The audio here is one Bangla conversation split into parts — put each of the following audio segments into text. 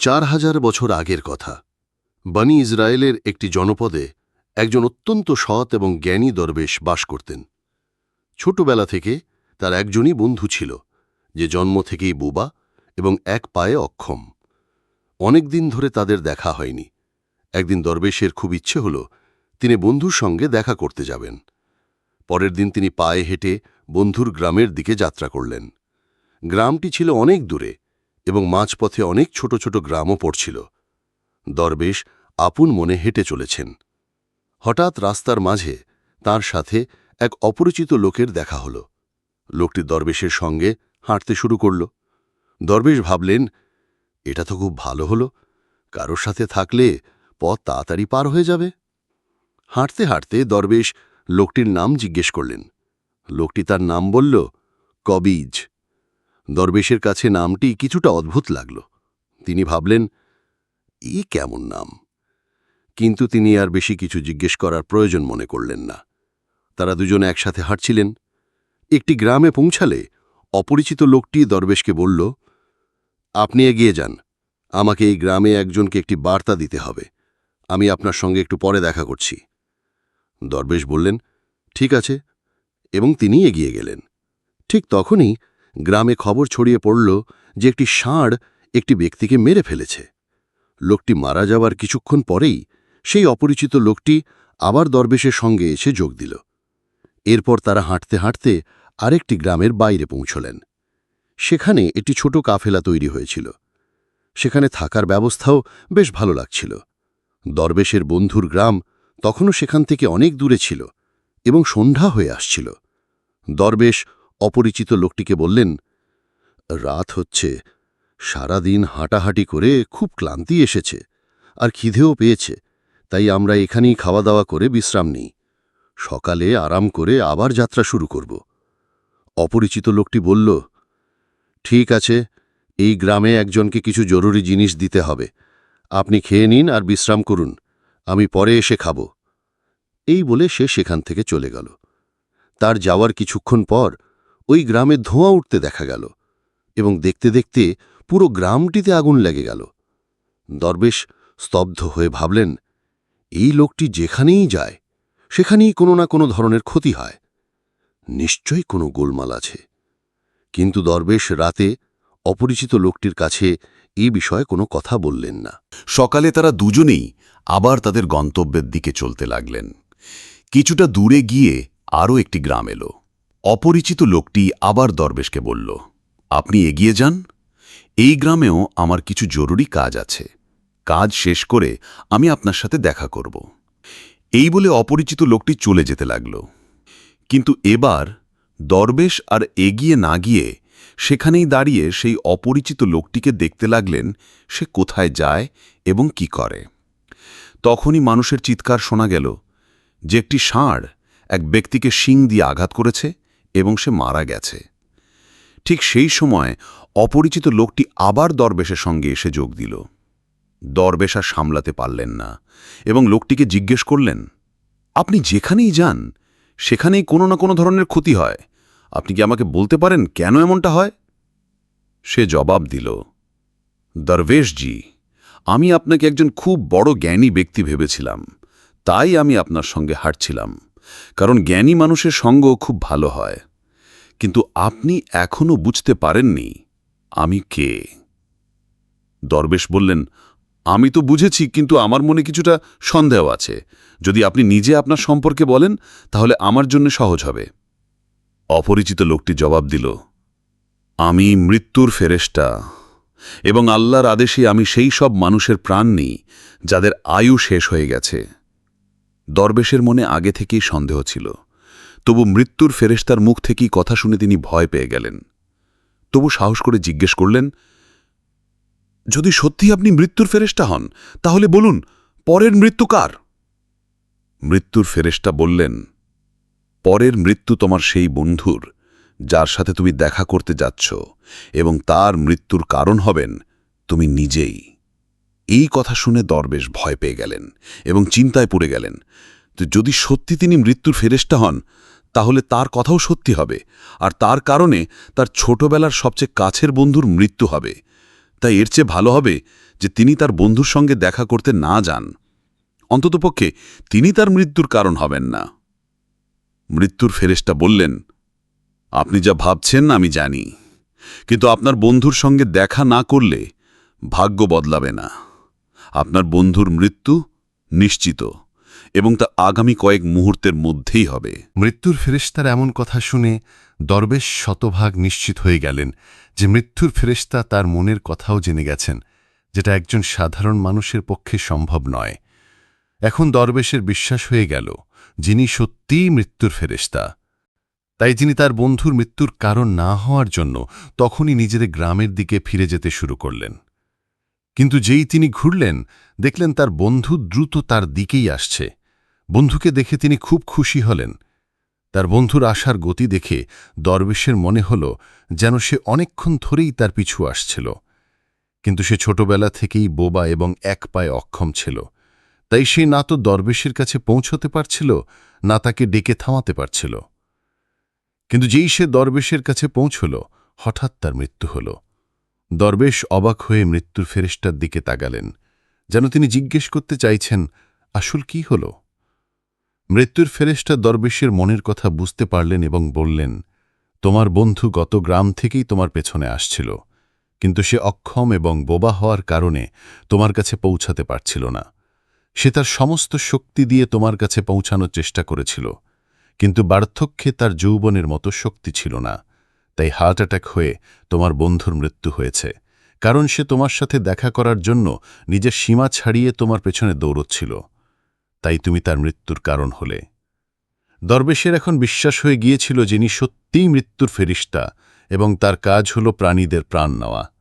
চার হাজার বছর আগের কথা। বনি ইসরায়েলের একটি জনপদে একজন অত্যন্ত সৎ এবং জ্ঞানী দরবেশ বাস করতেন। ছোটবেলা থেকে তার একজনই বন্ধু ছিল, যে জন্ম থেকেই বোবা এবং এক পায়ে অক্ষম। অনেক দিন ধরে তাদের দেখা হয়নি। একদিন দরবেশের খুব ইচ্ছে হল, তিনি বন্ধুর সঙ্গে দেখা করতে যাবেন। পরের দিন তিনি পায়ে হেঁটে বন্ধুর গ্রামের দিকে যাত্রা করলেন। গ্রামটি ছিল অনেক দূরে এবং মাঝপথে অনেক ছোট ছোট গ্রামও পড়ছিল। দরবেশ আপন মনে হেঁটে চলেছেন। হঠাৎ রাস্তার মাঝে তার সাথে এক অপরিচিত লোকের দেখা হল। লোকটি দরবেশের সঙ্গে হাঁটতে শুরু করল। দরবেশ ভাবলেন, এটা তো খুব ভালো হলো। কারোর সাথে থাকলে পথ তাড়াতাড়ি পার হয়ে যাবে। হাঁটতে হাঁটতে দরবেশ লোকটির নাম জিজ্ঞেস করলেন। লোকটি তার নাম বলল, কবিজ। দরবেশের কাছে নামটি কিছুটা অদ্ভুত লাগল। তিনি ভাবলেন, ই কেমন নাম? কিন্তু তিনি আর বেশি কিছু জিজ্ঞেস করার প্রয়োজন মনে করলেন না। তারা দুজনে একসাথে হাঁটছিলেন। একটি গ্রামে পৌঁছালে অপরিচিত লোকটি দরবেশকে বলল, আপনি এগিয়ে যান। আমাকে এই গ্রামে একজনকে একটি বার্তা দিতে হবে। আমি আপনার সঙ্গে একটু পরে দেখা করছি। দরবেশ বললেন, ঠিক আছে। এবং তিনি এগিয়ে গেলেন। ঠিক তখনই গ্রামে খবর ছড়িয়ে পড়ল যে একটি ষাঁড় একটি ব্যক্তিকে মেরে ফেলেছে। লোকটি মারা যাওয়ার কিছুক্ষণ পরেই সেই অপরিচিত লোকটি আবার দরবেশের সঙ্গে এসে যোগ দিল। এরপর তারা হাঁটতে হাঁটতে আরেকটি গ্রামের বাইরে পৌঁছলেন। সেখানে একটি ছোট কাফেলা তৈরি হয়েছিল। সেখানে থাকার ব্যবস্থাও বেশ ভালো লাগছিল। দরবেশের বন্ধুর গ্রাম তখনও সেখান থেকে অনেক দূরে ছিল এবং সন্ধ্যা হয়ে আসছিল। দরবেশ অপরিচিত লোকটিকে বললেন, রাত হচ্ছে। সারাদিন হাঁটাহাঁটি করে খুব ক্লান্তি এসেছে, আর খিদেও পেয়েছে, তাই আমরা এখানেই খাওয়া দাওয়া করে বিশ্রাম নিই। সকালে আরাম করে আবার যাত্রা শুরু করব। অপরিচিত লোকটি বলল, ঠিক আছে, এই গ্রামে একজনকে কিছু জরুরি জিনিস দিতে হবে। আপনি খেয়ে নিন আর বিশ্রাম করুন, আমি পরে এসে খাব। এই বলে সে সেখান থেকে চলে গেল। তার যাওয়ার কিছুক্ষণ পর ওই গ্রামে ধোঁয়া উঠতে দেখা গেল এবং দেখতে দেখতে পুরো গ্রামটিতে আগুন লেগে গেল। দরবেশ স্তব্ধ হয়ে ভাবলেন, এই লোকটি যেখানেই যায়, সেখানেই কোনো না কোনো ধরনের ক্ষতি হয়। নিশ্চয়ই কোনো গোলমাল আছে। কিন্তু দরবেশ রাতে অপরিচিত লোকটির কাছে এ বিষয়ে কোনো কথা বললেন না। সকালে তারা দুজনেই আবার তাদের গন্তব্যের দিকে চলতে লাগলেন। কিছুটা দূরে গিয়ে আরও একটি গ্রাম এলো। অপরিচিত লোকটি আবার দরবেশকে বলল, আপনি এগিয়ে যান। এই গ্রামেও আমার কিছু জরুরি কাজ আছে। কাজ শেষ করে আমি আপনার সাথে দেখা করব। এই বলে অপরিচিত লোকটি চলে যেতে লাগল। কিন্তু এবার দরবেশ আর এগিয়ে না গিয়ে সেখানেই দাঁড়িয়ে সেই অপরিচিত লোকটিকে দেখতে লাগলেন, সে কোথায় যায় এবং কি করে। তখনই মানুষের চিৎকার শোনা গেল যে একটি ষাঁড় এক ব্যক্তিকে শিং দিয়ে আঘাত করেছে এবং সে মারা গেছে। ঠিক সেই সময় অপরিচিত লোকটি আবার দরবেশের সঙ্গে এসে যোগ দিল। দরবেশ সামলাতে পারলেন না এবং লোকটিকে জিজ্ঞেস করলেন, আপনি যেখানেই যান, সেখানেই কোনো না কোনো ধরনের ক্ষতি হয়। আপনি কি আমাকে বলতে পারেন কেন এমনটা হয়? সে জবাব দিল দরবেশজি আমি আপনাকে একজন খুব বড় জ্ঞানী ব্যক্তি ভেবেছিলাম। তাই আমি আপনার সঙ্গে হাঁটছিলাম। কারণ জ্ঞানী মানুষের সঙ্গ খুব ভালো হয়। কিন্তু আপনি এখনও বুঝতে পারেননি, আমি কে? দরবেশ বললেন, আমি তো বুঝেছি, কিন্তু আমার মনে কিছুটা সন্দেহ আছে। যদি আপনি নিজে আপনার সম্পর্কে বলেন, তাহলে আমার জন্য সহজ হবে। অপরিচিত লোকটি জবাব দিল, আমি মৃত্যুর ফেরেস্টা এবং আল্লাহর আদেশে আমি সেই সব মানুষের প্রাণ নিই, যাদের আয়ু শেষ হয়ে গেছে। দরবেশের মনে আগে থেকেই সন্দেহ ছিল। তবু মৃত্যুর ফেরেস্তার মুখ থেকেই কথা শুনে তিনি ভয় পেয়ে গেলেন। তবু সাহস করে জিজ্ঞেস করলেন, যদি সত্যি আপনি মৃত্যুর ফেরেস্টা হন, তাহলে বলুন, পরের মৃত্যু কার? মৃত্যুর ফেরেস্টা বললেন, পরের মৃত্যু তোমার সেই বন্ধুর, যার সাথে তুমি দেখা করতে যাচ্ছ, এবং তার মৃত্যুর কারণ হবেন তুমি নিজেই। এই কথা শুনে দরবেশ ভয় পেয়ে গেলেন এবং চিন্তায় পড়ে গেলেন। তো যদি সত্যি তিনি মৃত্যুর ফেরেস্টা হন, তাহলে তার কথাও সত্যি হবে। আর তার কারণে তার ছোটবেলার সবচেয়ে কাছের বন্ধুর মৃত্যু হবে। তাই এর চেয়ে ভালো হবে যে তিনি তার বন্ধুর সঙ্গে দেখা করতে না যান। অন্ততপক্ষে তিনি তার মৃত্যুর কারণ হবেন না। মৃত্যুর ফেরেশতা বললেন, আপনি যা ভাবছেন আমি জানি। কিন্তু আপনার বন্ধুর সঙ্গে দেখা না করলে ভাগ্য বদলাবে না। আপনার বন্ধুর মৃত্যু নিশ্চিত এবং তা আগামী কয়েক মুহূর্তের মধ্যেই হবে। মৃত্যুর ফেরেশতার এমন কথা শুনে দরবেশ শতভাগ নিশ্চিত হয়ে গেলেন যে মৃত্যুর ফেরেশতা তার মনের কথাও জেনে গেছেন, যেটা একজন সাধারণ মানুষের পক্ষে সম্ভব নয়। এখন দরবেশের বিশ্বাস হয়ে গেল যিনি সত্যিই মৃত্যুর ফেরেশতা। তাই যিনি তার বন্ধুর মৃত্যুর কারণ না হওয়ার জন্য তখনই নিজের গ্রামের দিকে ফিরে যেতে শুরু করলেন। কিন্তু যেই তিনি ঘুরলেন, দেখলেন তার বন্ধু দ্রুত তার দিকেই আসছে। বন্ধুকে দেখে তিনি খুব খুশি হলেন। তার বন্ধুর আসার গতি দেখে দরবেশের মনে হল যেন সে অনেকক্ষণ ধরেই তার পিছু আসছিল। কিন্তু সে ছোটবেলা থেকেই বোবা এবং এক পায়ে অক্ষম ছিল। তাই সে না তো দরবেশের কাছে পৌঁছতে পারছিল, না তাকে ডেকে থামাতে পারছিল। কিন্তু যেই সে দরবেশের কাছে পৌঁছল, হঠাৎ তার মৃত্যু হল। দরবেশ অবাক হয়ে মৃত্যুর ফেরেস্টার দিকে তাগালেন যেন তিনি জিজ্ঞেস করতে চাইছেন, আসল কি হল? মৃত্যুর ফেরেস্টা দরবেশের মনের কথা বুঝতে পারলেন এবং বললেন, তোমার বন্ধু গত গ্রাম থেকেই তোমার পেছনে আসছিল, কিন্তু সে অক্ষম এবং বোবা হওয়ার কারণে তোমার কাছে পৌঁছাতে পারছিল না। সে তার সমস্ত শক্তি দিয়ে তোমার কাছে পৌঁছানোর চেষ্টা করেছিল, কিন্তু বার্ধক্যে তার যৌবনের মতো শক্তি ছিল না। তাই হার্ট অ্যাটাক হয়ে তোমার বন্ধুর মৃত্যু হয়েছে। কারণ সে তোমার সাথে দেখা করার জন্য নিজের সীমা ছাড়িয়ে তোমার পেছনে দৌড়চ্ছিল। তাই তুমি তার মৃত্যুর কারণ হলে। দরবেশের এখন বিশ্বাস হয়ে গিয়েছিল যিনি সত্যিই মৃত্যুর ফেরিস্তা এবং তার কাজ হল প্রাণীদের প্রাণ নেওয়া।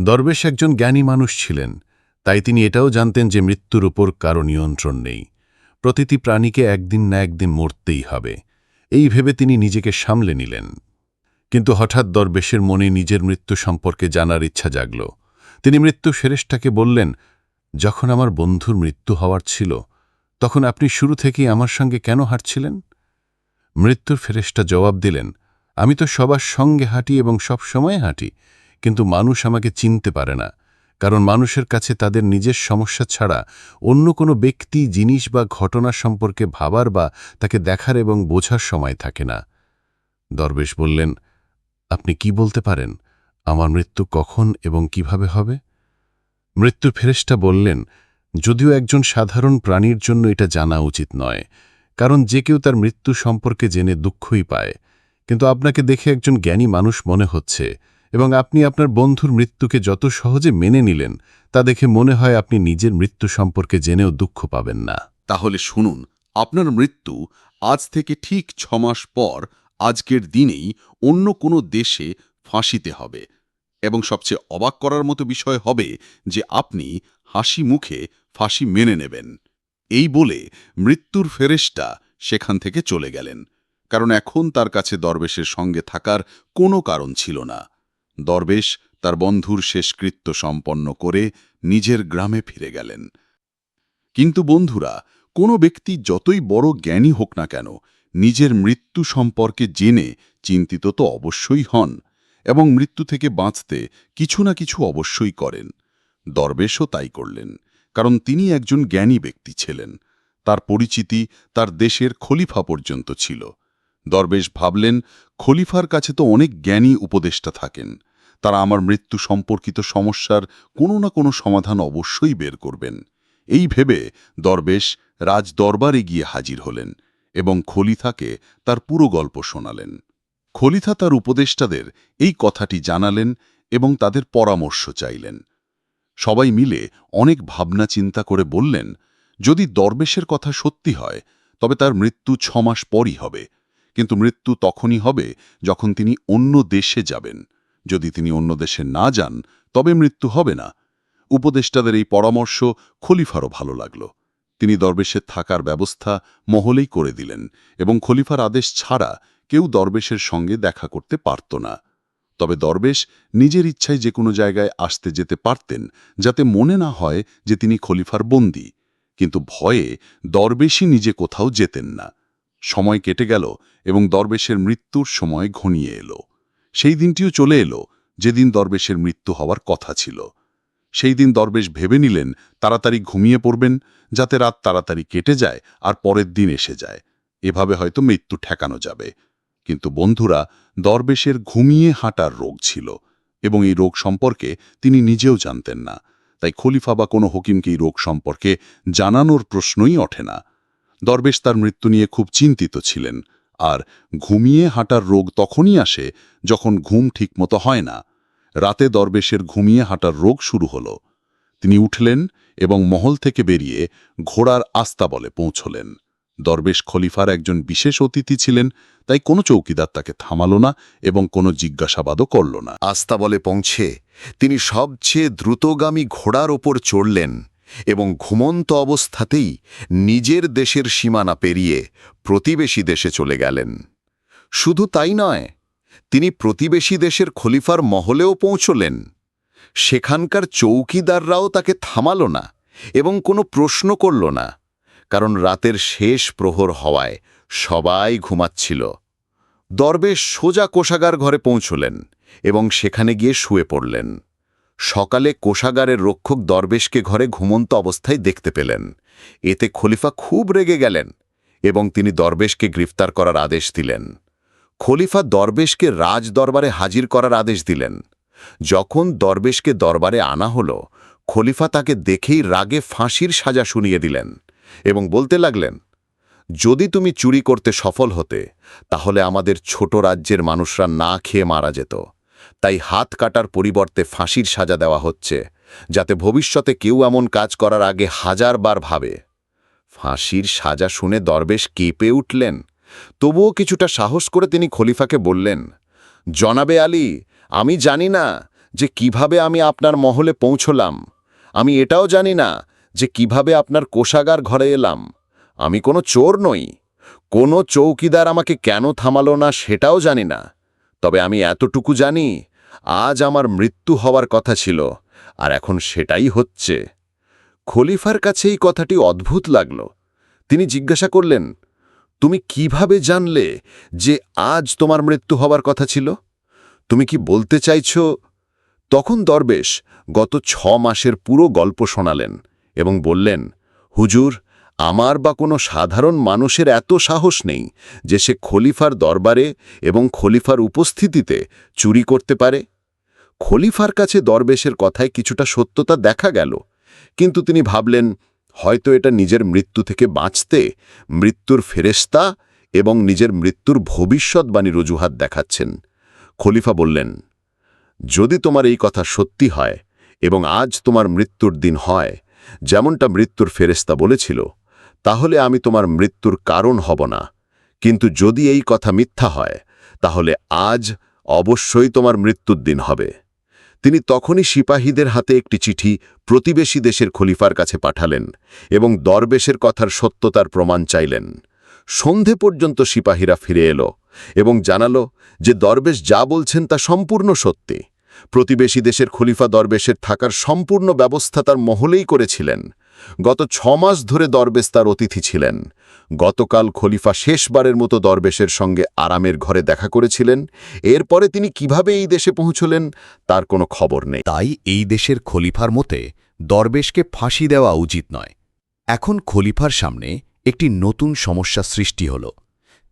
দরবেশ একজন জ্ঞানী মানুষ ছিলেন, তাই তিনি এটাও জানতেন যে মৃত্যুর উপর কারও নিয়ন্ত্রণ নেই। প্রতিটি প্রাণীকে একদিন না একদিন মরতেই হবে। এই ভেবে তিনি নিজেকে সামলে নিলেন। কিন্তু হঠাৎ দরবেশের মনে নিজের মৃত্যু সম্পর্কে জানার ইচ্ছা জাগল। তিনি মৃত্যু ফেরেশটাকে বললেন, যখন আমার বন্ধুর মৃত্যু হওয়ার ছিল, তখন আপনি শুরু থেকেই আমার সঙ্গে কেন হাঁটছিলেন? মৃত্যুর ফেরেশটা জবাব দিলেন, আমি তো সবার সঙ্গে হাঁটি এবং সব সময় হাঁটি, কিন্তু মানুষ আমাকে চিনতে পারে না, কারণ মানুষের কাছে তাদের নিজের সমস্যা ছাড়া অন্য কোনো ব্যক্তি, জিনিস বা ঘটনা সম্পর্কে ভাবার বা তাকে দেখার এবং বোঝার সময় থাকে না। দরবেশ বললেন আপনি কি বলতে পারেন, আমার মৃত্যু কখন এবং কীভাবে হবে? মৃত্যুর ফেরেশটা বললেন, যদিও একজন সাধারণ প্রাণীর জন্য এটা জানা উচিত নয়, কারণ যে কেউ তার মৃত্যু সম্পর্কে জেনে দুঃখই পায়। কিন্তু আপনাকে দেখে একজন জ্ঞানী মানুষ মনে হচ্ছে, এবং আপনি আপনার বন্ধুর মৃত্যুকে যত সহজে মেনে নিলেন, তা দেখে মনে হয় আপনি নিজের মৃত্যু সম্পর্কে জেনেও দুঃখ পাবেন না। তাহলে শুনুন, আপনার মৃত্যু আজ থেকে ঠিক ছমাস পর আজকের দিনেই অন্য কোনো দেশে ফাঁসিতে হবে। এবং সবচেয়ে অবাক করার মতো বিষয় হবে যে আপনি হাসি মুখে ফাঁসি মেনে নেবেন। এই বলে মৃত্যুর ফেরেশটা সেখান থেকে চলে গেলেন। কারণ এখন তার কাছে দরবেশের সঙ্গে থাকার কোনো কারণ ছিল না। দরবেশ তার বন্ধুর শেষকৃত্য সম্পন্ন করে নিজের গ্রামে ফিরে গেলেন। কিন্তু বন্ধুরা, কোনো ব্যক্তি যতই বড় জ্ঞানী হোক না কেন নিজের মৃত্যু সম্পর্কে জেনে চিন্তিত তো অবশ্যই হন এবং মৃত্যু থেকে বাঁচতে কিছু না কিছু অবশ্যই করেন। দরবেশও তাই করলেন, কারণ তিনি একজন জ্ঞানী ব্যক্তি ছিলেন। তার পরিচিতি তার দেশের খলিফা পর্যন্ত ছিল। দরবেশ ভাবলেন, খলিফার কাছে তো অনেক জ্ঞানী উপদেষ্টা থাকেন। তারা আমার মৃত্যু সম্পর্কিত সমস্যার কোনো না কোনো সমাধান অবশ্যই বের করবেন। এই ভেবে দরবেশ রাজ দরবারে গিয়ে হাজির হলেন। এবং খলিথাকে তার পুরো গল্প শোনালেন। খলিথা তার উপদেষ্টাদের এই কথাটি জানালেন এবং তাদের পরামর্শ চাইলেন। সবাই মিলে অনেক ভাবনা চিন্তা করে বললেন, যদি দরবেশের কথা সত্যি হয়, তবে তার মৃত্যু ছমাস পরই হবে। কিন্তু মৃত্যু তখনই হবে যখন তিনি অন্য দেশে যাবেন। যদি তিনি অন্য দেশে না যান, তবে মৃত্যু হবে না। উপদেষ্টাদের এই পরামর্শ খলিফারও ভালো লাগল। তিনি দরবেশের থাকার ব্যবস্থা মহলেই করে দিলেন এবং খলিফার আদেশ ছাড়া কেউ দরবেশের সঙ্গে দেখা করতে পারত না। তবে দরবেশ নিজের ইচ্ছায় যে কোনো জায়গায় আসতে যেতে পারতেন, যাতে মনে না হয় যে তিনি খলিফার বন্দী। কিন্তু ভয়ে দরবেশই নিজে কোথাও যেতেন না। সময় কেটে গেল এবং দরবেশের মৃত্যুর সময় ঘনিয়ে এলো। সেই দিনটিও চলে এলো, যেদিন দরবেশের মৃত্যু হওয়ার কথা ছিল। সেই দিন দরবেশ ভেবে নিলেন, তাড়াতাড়ি ঘুমিয়ে পড়বেন, যাতে রাত তাড়াতাড়ি কেটে যায় আর পরের দিন এসে যায়। এভাবে হয়তো মৃত্যু ঠেকানো যাবে। কিন্তু বন্ধুরা, দরবেশের ঘুমিয়ে হাঁটার রোগ ছিল এবং এই রোগ সম্পর্কে তিনি নিজেও জানতেন না। তাই খলিফা বা কোনো হকিমকে এই রোগ সম্পর্কে জানানোর প্রশ্নই ওঠে না। দরবেশ তার মৃত্যু নিয়ে খুব চিন্তিত ছিলেন। আর ঘুমিয়ে হাঁটার রোগ তখনই আসে যখন ঘুম ঠিকমতো হয় না। রাতে দরবেশের ঘুমিয়ে হাঁটার রোগ শুরু হল। তিনি উঠলেন এবং মহল থেকে বেরিয়ে ঘোড়ার আস্তাবলে পৌঁছলেন। দরবেশ খলিফার একজন বিশেষ অতিথি ছিলেন, তাই কোনো চৌকিদার তাকে থামাল না এবং কোনো জিজ্ঞাসাবাদও করল না। আস্তাবলে পৌঁছে তিনি সবচেয়ে দ্রুতগামী ঘোড়ার ওপর চড়লেন এবং ঘুমন্ত অবস্থাতেই নিজের দেশের সীমানা পেরিয়ে প্রতিবেশী দেশে চলে গেলেন। শুধু তাই নয় তিনি প্রতিবেশী দেশের খলিফার মহলেও পৌঁছলেন। সেখানকার চৌকিদাররাও তাকে থামাল না এবং কোনো প্রশ্ন করল না, কারণ রাতের শেষ প্রহর হওয়ায় সবাই ঘুমাচ্ছিল। দরবেশ সোজা কোষাগার ঘরে পৌঁছলেন এবং সেখানে গিয়ে শুয়ে পড়লেন। সকালে কোষাগারের রক্ষক দরবেশকে ঘরে ঘুমন্ত অবস্থায় দেখতে পেলেন। এতে খলিফা খুব রেগে গেলেন এবং তিনি দরবেশকে গ্রেফতার করার আদেশ দিলেন। খলিফা দরবেশকে রাজ দরবারে হাজির করার আদেশ দিলেন। যখন দরবেশকে দরবারে আনা হল, খলিফা তাকে দেখেই রাগে ফাঁসির সাজা শুনিয়ে দিলেন এবং বলতে লাগলেন, যদি তুমি চুরি করতে সফল হতে, তাহলে আমাদের ছোট রাজ্যের মানুষরা না খেয়ে মারা যেত। তাই হাত কাটার পরিবর্তে ফাঁসির সাজা দেওয়া হচ্ছে, যাতে ভবিষ্যতে কেউ এমন কাজ করার আগে হাজারবার ভাবে। ফাঁসির সাজা শুনে দরবেশ কেঁপে উঠলেন তবুও কিছুটা সাহস করে তিনি খলিফাকে বললেন, জনাবে আলী, আমি জানি না যে কীভাবে আমি আপনার মহলে পৌঁছলাম। আমি এটাও জানি না যে কীভাবে আপনার কোষাগার ঘরে এলাম। আমি কোনো চোর নই। কোনো চৌকিদার আমাকে কেন থামালো না সেটাও জানি না। তবে আমি এতটুকু জানি, আজ আমার মৃত্যু হওয়ার কথা ছিল, আর এখন সেটাই হচ্ছে। খলিফার কাছে এই কথাটি অদ্ভুত লাগল। তিনি জিজ্ঞাসা করলেন তুমি কীভাবে জানলে যে আজ তোমার মৃত্যু হবার কথা ছিল? তুমি কি বলতে চাইছ? তখন দরবেশ গত ছ মাসের পুরো গল্প শোনালেন এবং বললেন, হুজুর, আমার বা কোনো সাধারণ মানুষের এত সাহস নেই যে সে খলিফার দরবারে এবং খলিফার উপস্থিতিতে চুরি করতে পারে? খলিফার কাছে দরবেশের কথায় কিছুটা সত্যতা দেখা গেল, কিন্তু তিনি ভাবলেন হয়তো এটা নিজের মৃত্যু থেকে বাঁচতে, মৃত্যুর ফেরেস্তা এবং নিজের মৃত্যুর ভবিষ্যৎবাণীর অজুহাত দেখাচ্ছেন। খলিফা বললেন, যদি তোমার এই কথা সত্যি হয় এবং আজ তোমার মৃত্যুর দিন হয়, যেমনটা মৃত্যুর ফেরেস্তা বলেছিল, তাহলে আমি তোমার মৃত্যুর কারণ হব না। কিন্তু যদি এই কথা মিথ্যা হয়, তাহলে আজ অবশ্যই তোমার মৃত্যুর দিন হবে। তিনি তখনই সিপাহীদের হাতে একটি চিঠি প্রতিবেশী দেশের খলিফার কাছে পাঠালেন এবং দরবেশের কথার সত্যতার প্রমাণ চাইলেন। সন্ধে পর্যন্ত সিপাহীরা ফিরে এলো এবং জানালো যে দরবেশ যা বলছেন তা সম্পূর্ণ সত্যি। প্রতিবেশী দেশের খলিফা দরবেশের থাকার সম্পূর্ণ ব্যবস্থা তার মহলেই করেছিলেন। গত ছ মাস ধরে দরবেশ তার অতিথি ছিলেন। গতকাল খলিফা শেষবারের মতো দরবেশের সঙ্গে আরামের ঘরে দেখা করেছিলেন। এরপরে তিনি কীভাবে এই দেশে পৌঁছলেন, তার কোনো খবর নেই। তাই এই দেশের খলিফার মতে দরবেশকে ফাঁসি দেওয়া উচিত নয়। এখন খলিফার সামনে একটি নতুন সমস্যা সৃষ্টি হল।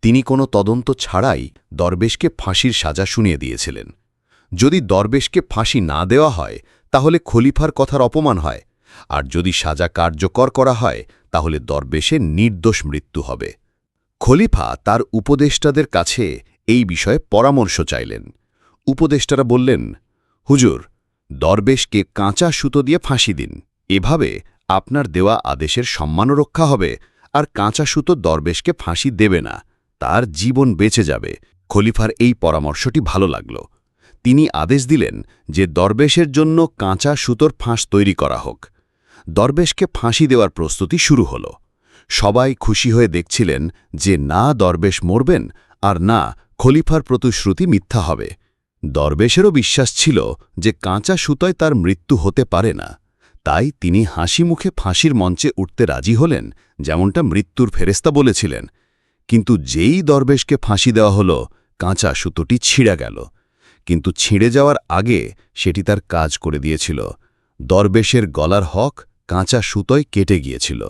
তিনি কোনো তদন্ত ছাড়াই দরবেশকে ফাঁসির সাজা শুনিয়ে দিয়েছিলেন। যদি দরবেশকে ফাঁসি না দেওয়া হয়, তাহলে খলিফার কথার অপমান হয়। আর যদি সাজা কার্যকর করা হয়, তাহলে দরবেশের নির্দোষ মৃত্যু হবে। খলিফা তার উপদেষ্টাদের কাছে এই বিষয়ে পরামর্শ চাইলেন। উপদেষ্টারা বললেন, হুজুর, দরবেশকে কাঁচা সুতো দিয়ে ফাঁসি দিন। এভাবে আপনার দেওয়া আদেশের সম্মান রক্ষা হবে, আর কাঁচা সুতো দরবেশকে ফাঁসি দেবে না। তার জীবন বেঁচে যাবে। খলিফার এই পরামর্শটি ভালো লাগল। তিনি আদেশ দিলেন যে দরবেশের জন্য কাঁচা সুতোর ফাঁস তৈরি করা হোক। দরবেশকে ফাঁসি দেওয়ার প্রস্তুতি শুরু হল। সবাই খুশি হয়ে দেখছিলেন যে না দরবেশ মরবেন আর না খলিফার প্রতিশ্রুতি মিথ্যা হবে। দরবেশেরও বিশ্বাস ছিল যে কাঁচা সুতোয় তার মৃত্যু হতে পারে না। তাই তিনি হাসি মুখে ফাঁসির মঞ্চে উঠতে রাজি হলেন, যেমনটা মৃত্যুর ফেরেস্তা বলেছিলেন। কিন্তু যেই দরবেশকে ফাঁসি দেওয়া হল, কাঁচা সুতোটি ছিঁড়া গেল। কিন্তু ছিঁড়ে যাওয়ার আগে সেটি তার কাজ করে দিয়েছিল। দরবেশের গলার হক কাঁচা সুতোয় কেটে গিয়েছিল।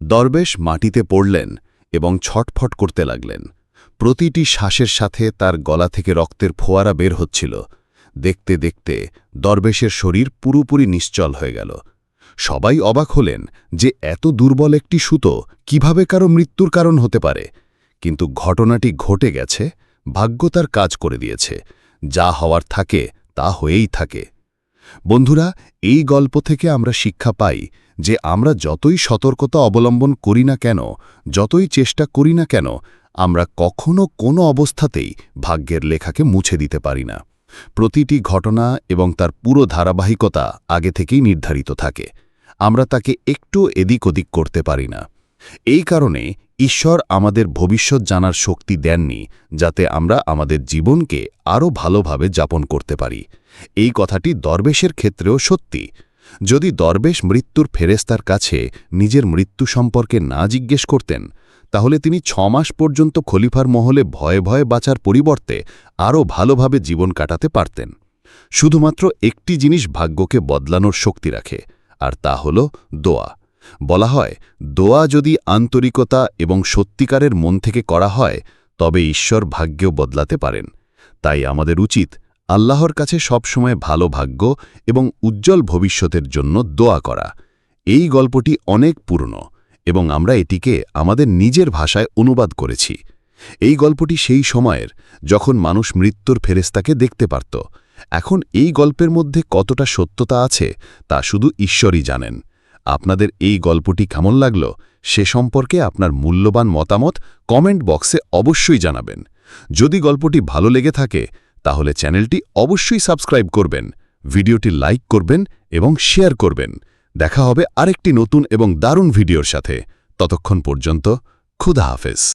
দরবেশ মাটিতে পড়লেন এবং ছটফট করতে লাগলেন। প্রতিটি শ্বাসের সাথে তার গলা থেকে রক্তের ফোয়ারা বের হচ্ছিল। দেখতে দেখতে দরবেশের শরীর পুরোপুরি নিশ্চল হয়ে গেল। সবাই অবাক হলেন যে এত দুর্বল একটি সুতো কীভাবে কারও মৃত্যুর কারণ হতে পারে। কিন্তু ঘটনাটি ঘটে গেছে, ভাগ্য তার কাজ করে দিয়েছে। যা হওয়ার থাকে, তা হয়েই থাকে। বন্ধুরা, এই গল্প থেকে আমরা শিক্ষা পাই যে আমরা যতই সতর্কতা অবলম্বন করি না কেন, যতই চেষ্টা করি না কেন, আমরা কখনো কোনো অবস্থাতেই ভাগ্যের লেখাকে মুছে দিতে পারি না। প্রতিটি ঘটনা এবং তার পুরো ধারাবাহিকতা আগে থেকেই নির্ধারিত থাকে। আমরা তাকে একটু এদিক ওদিক করতে পারি না। এই কারণে ঈশ্বর আমাদের ভবিষ্যৎ জানার শক্তি দেননি, যাতে আমরা আমাদের জীবনকে আরও ভালোভাবে যাপন করতে পারি। এই কথাটি দরবেশের ক্ষেত্রেও সত্যি। যদি দরবেশ মৃত্যুর ফেরেস্তার কাছে নিজের মৃত্যু সম্পর্কে না জিজ্ঞেস করতেন, তাহলে তিনি ছমাস পর্যন্ত খলিফার মহলে ভয়ে ভয়ে বাঁচার পরিবর্তে আরও ভালোভাবে জীবন কাটাতে পারতেন। শুধুমাত্র একটি জিনিস ভাগ্যকে বদলানোর শক্তি রাখে, আর তা হল দোয়া। বলা হয়, দোয়া যদি আন্তরিকতা এবং সত্যিকারের মন থেকে করা হয়, তবে ঈশ্বর ভাগ্যও বদলাতে পারেন। তাই আমাদের উচিত আল্লাহর কাছে সবসময় ভালো ভাগ্য এবং উজ্জ্বল ভবিষ্যতের জন্য দোয়া করা। এই গল্পটি অনেক পুরনো এবং আমরা এটিকে আমাদের নিজের ভাষায় অনুবাদ করেছি। এই গল্পটি সেই সময়ের যখন মানুষ মৃত্যুর ফেরেস্তাকে দেখতে পারত। এখন এই গল্পের মধ্যে কতটা সত্যতা আছে তা শুধু ঈশ্বরই জানেন। আপনাদের এই গল্পটি কেমন লাগল সে সম্পর্কে আপনার মূল্যবান মতামত কমেন্ট বক্সে অবশ্যই জানাবেন। যদি গল্পটি ভালো লেগে থাকে তাহলে চ্যানেলটি অবশ্যই সাবস্ক্রাইব করবেন, ভিডিওটি লাইক করবেন এবং শেয়ার করবেন। দেখা হবে আরেকটি নতুন এবং দারুণ ভিডিওর সাথে। ততক্ষণ পর্যন্ত খুদা হাফেজ।